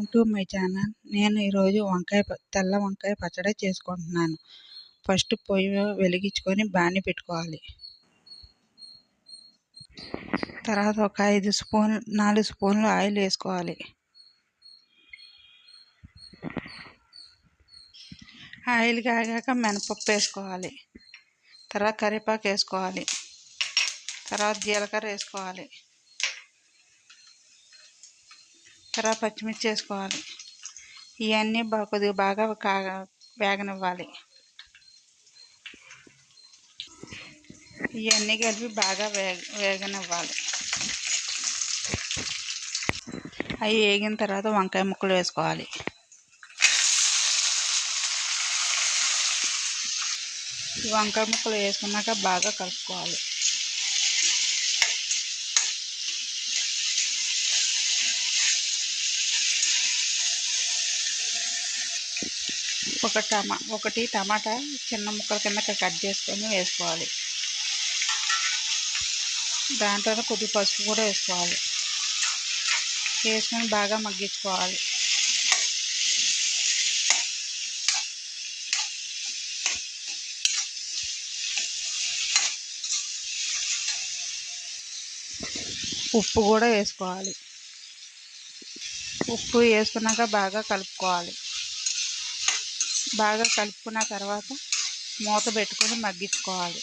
Welcome to my channel నేను ఈరోజు వంకాయ తెల్ల వంకాయ పచ్చడి చేసుకుంటున్నాను. ఫస్ట్ పొయ్యి వెలిగించుకొని బాణి పెట్టుకోవాలి. తర్వాత ఒక ఐదు స్పూన్ నాలుగు స్పూన్లు ఆయిల్ వేసుకోవాలి. ఆయిల్ కాగాక మినపప్పు వేసుకోవాలి. తర్వాత కరివేపాకు వేసుకోవాలి. తర్వాత జీలకర్ర వేసుకోవాలి. తర్వాత పచ్చిమిర్చి వేసుకోవాలి. ఇవన్నీ బాగా కొద్దిగా బాగా కాగా వేగనివ్వాలి. ఇవన్నీ కలిపి బాగా వేగ వేగనివ్వాలి. అవి వేగిన తర్వాత వంకాయ ముక్కలు వేసుకోవాలి. వంకాయ ముక్కలు వేసుకున్నాక బాగా కలుపుకోవాలి. ఒక టమా ఒకటి టమాటా చిన్న ముక్కల కింద కట్ చేసుకొని వేసుకోవాలి. దాంట్లో కొద్ది పసుపు కూడా వేసుకోవాలి. వేసుకొని బాగా మగ్గించుకోవాలి. ఉప్పు కూడా వేసుకోవాలి. ఉప్పు వేసుకున్నాక బాగా కలుపుకోవాలి. బాగా కలుపుకున్న తర్వాత మూత పెట్టుకొని మగ్గించుకోవాలి.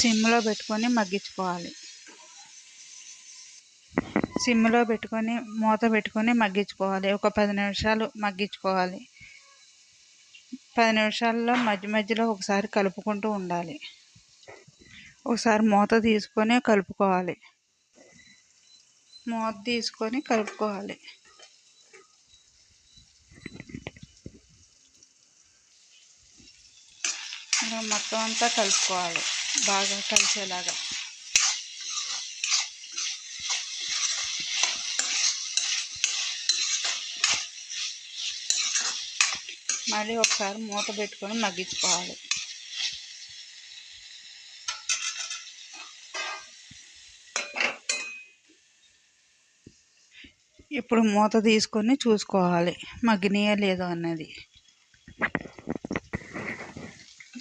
సిమ్లో పెట్టుకొని మగ్గించుకోవాలి. సిమ్లో పెట్టుకొని మూత పెట్టుకొని మగ్గించుకోవాలి. ఒక పది నిమిషాలు మగ్గించుకోవాలి. పది నిమిషాల్లో మధ్య మధ్యలో ఒకసారి కలుపుకుంటూ ఉండాలి. ఒకసారి మూత తీసుకొని కలుపుకోవాలి. మూత తీసుకొని కలుపుకోవాలి. ఇలా మొత్తం అంతా కలుపుకోవాలి. బాగా కలిసేలాగా. మళ్ళీ ఒకసారి మూత పెట్టుకొని మగ్గించుకోవాలి. ఇప్పుడు మూత తీసుకొని చూసుకోవాలి. మగ్గినాయా లేదో అన్నది.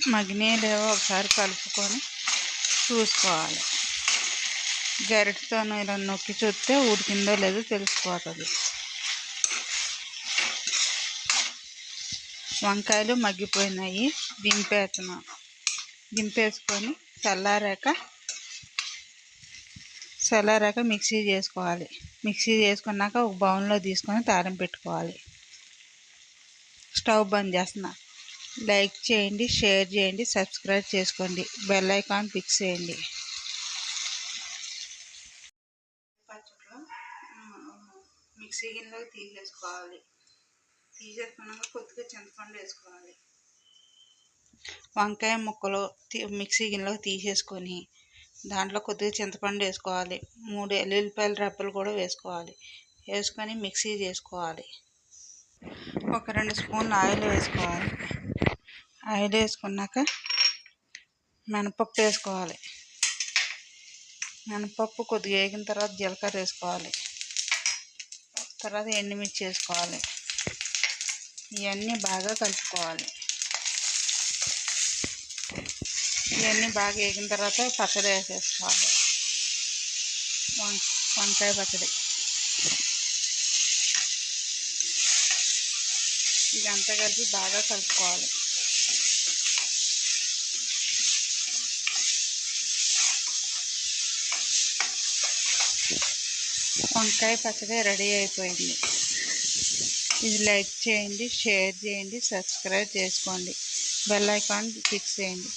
మగ్గినాయా లేవో ఒకసారి కలుపుకొని చూసుకోవాలి. గరిటతో ఇలా నొక్కి చూస్తే ఉడికిందో లేదో తెలిసిపోతుంది. వంకాయలు మగ్గిపోయినాయి. దింపేస్తున్నాం. దింపేసుకొని చల్లారాక చల్లారాక మిక్సీ చేసుకోవాలి. మిక్సీ చేసుకున్నాక ఒక బౌన్లో తీసుకొని తారం పెట్టుకోవాలి. స్టవ్ బంద్ చేస్తున్నా. లైక్ చేయండి షేర్ చేయండి సబ్స్క్రైబ్ చేసుకోండి. బెల్ ఐకాన్ ఫిక్స్ చేయండి. మిక్సీ గిన్నెలోకి తీసేసుకోవాలి. తీసేసుకున్నాక కొద్దిగా చింతపండు వేసుకోవాలి. వంకాయ ముక్కలు మిక్సీ గిన్నెలోకి తీసేసుకొని దాంట్లో కొద్దిగా చింతపండు వేసుకోవాలి. మూడు ఎల్లుల్లిపాయల రెప్పలు కూడా వేసుకోవాలి. వేసుకొని మిక్సీ చేసుకోవాలి. ఒక రెండు స్పూన్లు ఆయిల్ వేసుకోవాలి. ఆయిల్ వేసుకున్నాక మినపప్పు వేసుకోవాలి. మినపప్పు కొద్దిగా వేగిన తర్వాత జీలకర్ర వేసుకోవాలి. తర్వాత ఎండుమిర్చి వేసుకోవాలి. ఇవన్నీ బాగా కలుపుకోవాలి. ఇవన్నీ బాగా వేగిన తర్వాత పచ్చడి వేసేసుకోవాలి. వంకాయ పచ్చడి. ఇదంతా కలిపి బాగా కలుపుకోవాలి. వంకాయ పచ్చడి రెడీ అయిపోయింది. ఇది లైక్ చేయండి షేర్ చేయండి సబ్స్క్రైబ్ చేసుకోండి. బెల్ ఐకాన్ ఫిక్స్ చేయండి.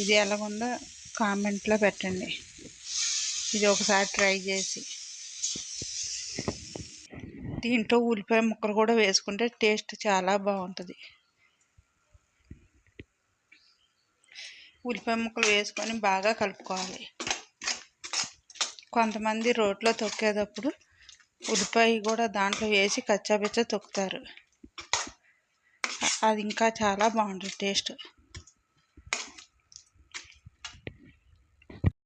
ఇది ఎలాగుందో కామెంట్లో పెట్టండి. ఇది ఒకసారి ట్రై చేసి. దీంట్లో ఉల్లిపాయ ముక్కలు కూడా వేసుకుంటే టేస్ట్ చాలా బాగుంటుంది. ఉల్లిపాయ ముక్కలు వేసుకొని బాగా కలుపుకోవాలి. కొంతమంది రోట్లో తొక్కేటప్పుడు ఉల్లిపాయ కూడా దాంట్లో వేసి కచ్చాపిచ్చ తొక్కుతారు. అది ఇంకా చాలా బాగుంటుంది టేస్ట్.